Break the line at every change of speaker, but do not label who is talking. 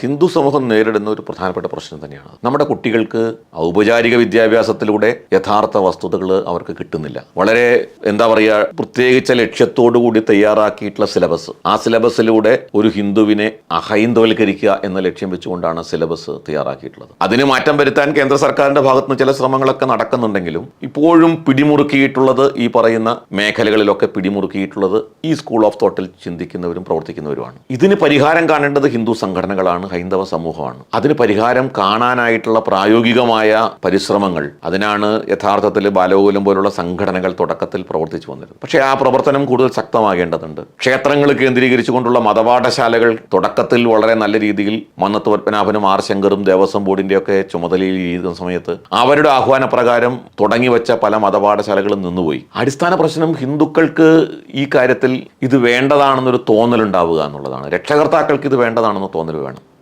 ഹിന്ദു സമൂഹം നേരിടുന്ന ഒരു പ്രധാനപ്പെട്ട പ്രശ്നം തന്നെയാണ്. നമ്മുടെ കുട്ടികൾക്ക് ഔപചാരിക വിദ്യാഭ്യാസത്തിലൂടെ യഥാർത്ഥ വസ്തുതകൾ അവർക്ക് കിട്ടുന്നില്ല. വളരെ എന്താ പറയുക പ്രത്യേകിച്ച കൂടി തയ്യാറാക്കിയിട്ടുള്ള സിലബസ്. ആ സിലബസിലൂടെ ഒരു ഹിന്ദുവിനെ അഹൈന്ദവൽക്കരിക്കുക എന്ന ലക്ഷ്യം വെച്ചുകൊണ്ടാണ് സിലബസ് തയ്യാറാക്കിയിട്ടുള്ളത്. അതിന് മാറ്റം വരുത്താൻ കേന്ദ്ര സർക്കാരിന്റെ ഭാഗത്ത് നിന്ന് ചില ശ്രമങ്ങളൊക്കെ നടക്കുന്നുണ്ടെങ്കിലും ഇപ്പോഴും പിടിമുറുക്കിയിട്ടുള്ളത് ഈ പറയുന്ന മേഖലകളിലൊക്കെ പിടിമുറുക്കിയിട്ടുള്ളത് ഈ സ്കൂൾ ഓഫ് തോട്ടിൽ ചിന്തിക്കുന്നവരും പ്രവർത്തിക്കുന്നവരുമാണ്. ഇതിന് പരിഹാരം കാണേണ്ടത് ഹിന്ദു സംഘടനകളാണ്. ഹൈന്ദവ സമൂഹമാണ്. അതിന് പരിഹാരം കാണാനായിട്ടുള്ള പ്രായോഗികമായ പരിശ്രമങ്ങൾ അതിനാണ് യഥാർത്ഥത്തിൽ ബാലഗോകുലം പോലുള്ള സംഘടനകൾ തുടക്കത്തിൽ പ്രവർത്തിച്ചു വന്നിരുന്നത്. പക്ഷേ ആ പ്രവർത്തനം കൂടുതൽ ശക്തമാകേണ്ടതുണ്ട്. ക്ഷേത്രങ്ങൾ കേന്ദ്രീകരിച്ചുകൊണ്ടുള്ള മതപാഠശാലകൾ തുടക്കത്തിൽ വളരെ നല്ല രീതിയിൽ മന്നത്ത് പത്മനാഭനും ആർ ശങ്കറും ദേവസ്വം ബോർഡിന്റെയൊക്കെ ചുമതലയിൽ ഇരിക്കുന്ന സമയത്ത് അവരുടെ ആഹ്വാനപ്രകാരം തുടങ്ങിവെച്ച പല മതപാഠശാലകളും നിന്നുപോയി. അടിസ്ഥാന പ്രശ്നം ഹിന്ദുക്കൾക്ക് ഈ കാര്യത്തിൽ ഇത് വേണ്ടതാണെന്നൊരു തോന്നലുണ്ടാവുക എന്നുള്ളതാണ്. രക്ഷകർത്താക്കൾക്ക് ഇത് വേണ്ടതാണെന്ന് തോന്നൽ വേണം.